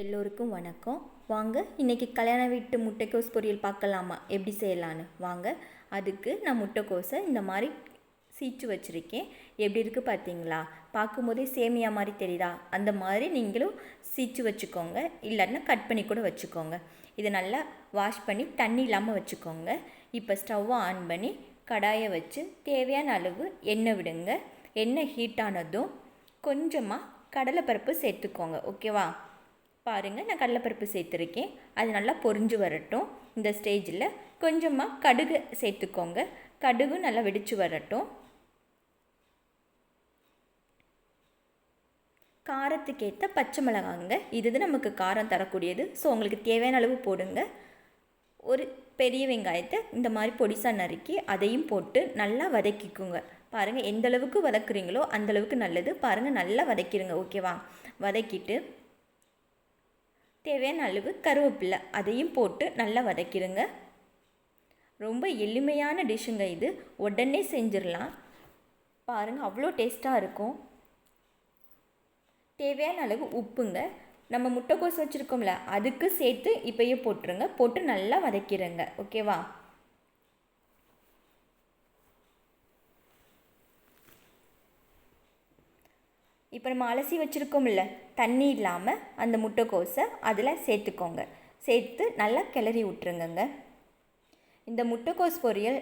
எல்லோருக்கும் வணக்கம். வாங்க இன்றைக்கி கல்யாண வீட்டு முட்டைக்கோஸ் பொரியல் பார்க்கலாமா? எப்படி செய்யலான்னு? வாங்க அதுக்கு நான் முட்டைக்கோஸை இந்த மாதிரி சீச்சு வச்சுருக்கேன். எப்படி இருக்குது பார்த்தீங்களா? பார்க்கும்போதே சேமியா மாதிரி தெரியுதா? அந்த மாதிரி நீங்களும் சீச்சு வச்சுக்கோங்க. இல்லைன்னா கட் பண்ணி கூட வச்சுக்கோங்க. இதை நல்லா வாஷ் பண்ணி தண்ணி இல்லாமல் வச்சுக்கோங்க. இப்போ ஸ்டவ்வை ஆன் பண்ணி கடாயை வச்சு தேவையான அளவு எண்ணெய் விடுங்க. எண்ணெய் ஹீட் ஆனதும் கொஞ்சமாக கடலைப்பருப்பு சேர்த்துக்கோங்க. ஓகேவா? பாருங்கள் நான் கடலைப்பருப்பு சேர்த்துருக்கேன். அது நல்லா பொரிஞ்சு வரட்டும் இந்த ஸ்டேஜில். கொஞ்சமாக கடுகு சேர்த்துக்கோங்க. கடுகும் நல்லா வெடித்து வரட்டும். காரத்துக்கேற்ற பச்சை மிளகாங்க. இது நமக்கு காரம் தரக்கூடியது. ஸோ உங்களுக்கு தேவையான அளவு போடுங்க. ஒரு பெரிய வெங்காயத்தை இந்த மாதிரி பொடிசாக நறுக்கி அதையும் போட்டு நல்லா வதக்கிக்குங்க. பாருங்கள் எந்த அளவுக்கு வதக்குறீங்களோ அந்த அளவுக்கு நல்லது. பாருங்கள் நல்லா வதக்கிடுங்க ஓகேவா? வதக்கிட்டு தேவையான அளவு கருவேப்பிலை அதையும் போட்டு நல்லா வதக்கிடுங்க. ரொம்ப எளிமையான டிஷ்ஷுங்க இது. உடனே செஞ்சிடலாம். பாருங்கள் அவ்வளோ டேஸ்ட்டாக இருக்கும். தேவையான அளவு உப்புங்க. நம்ம முட்டைக்கோஸ் வச்சுருக்கோம்ல அதுக்கு சேர்த்து இப்போயே போட்டுருங்க. போட்டு நல்லா வதக்கிடுங்க. ஓகேவா? இப்போ நம்ம அலசி வச்சுருக்கோம்ல தண்ணி இல்லாமல் அந்த முட்டைக்கோஸை அதில் சேர்த்துக்கோங்க. சேர்த்து நல்லா கிளறி விட்டுருங்கங்க. இந்த முட்டைக்கோஸ் பொரியல்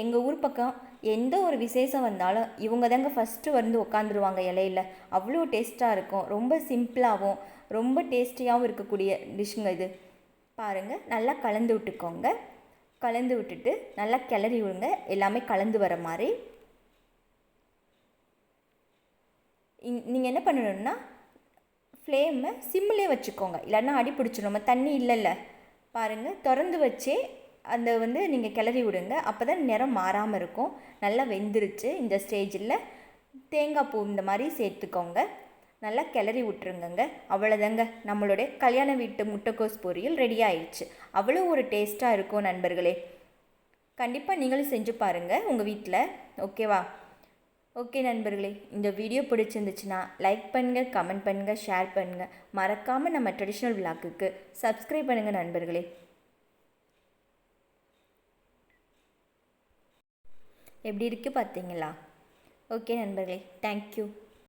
எங்கள் ஊர் பக்கம் எந்த ஒரு விசேஷம் வந்தாலும் இவங்க தாங்க ஃபஸ்ட்டு வந்து உட்காந்துருவாங்க இலையில. அவ்வளோ டேஸ்ட்டாக இருக்கும். ரொம்ப சிம்பிளாகவும் ரொம்ப டேஸ்டியாகவும் இருக்கக்கூடிய டிஷ்ஷுங்க இது. பாருங்கள் நல்லா கலந்து விட்டுக்கோங்க. கலந்து விட்டுட்டு நல்லா கிளறி விடுங்க. எல்லாமே கலந்து வர மாதிரி நீங்கள் என்ன பண்ணணும்னா ஃப்ளேமை சிம்மிலே வச்சுக்கோங்க. இல்லைன்னா அடி பிடிச்சிடும் நம்ம தண்ணி இல்லைல்ல. பாருங்கள் திறந்து வச்சே அந்த வந்து நீங்கள் கிளறி விடுங்க. அப்போ தான் நிறம் மாறாமல் இருக்கும். நல்லா வெந்துருச்சு இந்த ஸ்டேஜில் தேங்காய் பூ இந்த மாதிரி சேர்த்துக்கோங்க. நல்லா கிளறி விட்டுருங்கங்க. அவ்வளோதாங்க நம்மளுடைய கல்யாண வீட்டு முட்டைக்கோஸ் பொரியல் ரெடி ஆயிடுச்சு. அவ்வளோ ஒரு டேஸ்ட்டாக இருக்கும் நண்பர்களே. கண்டிப்பாக நீங்களும் செஞ்சு பாருங்கள் உங்கள் வீட்டில் ஓகேவா ஓகே நண்பர்களே இந்த வீடியோ பிடிச்சிருந்துச்சுன்னா லைக் பண்ணுங்கள் கமெண்ட் பண்ணுங்கள் ஷேர் பண்ணுங்கள் மறக்காமல் நம்ம ட்ரெடிஷ்னல் விளாக்குக்கு சப்ஸ்கிரைப் பண்ணுங்கள் நண்பர்களே. எப்படி இருக்குது பார்த்தீங்களா? ஓகே நண்பர்களே தேங்க்யூ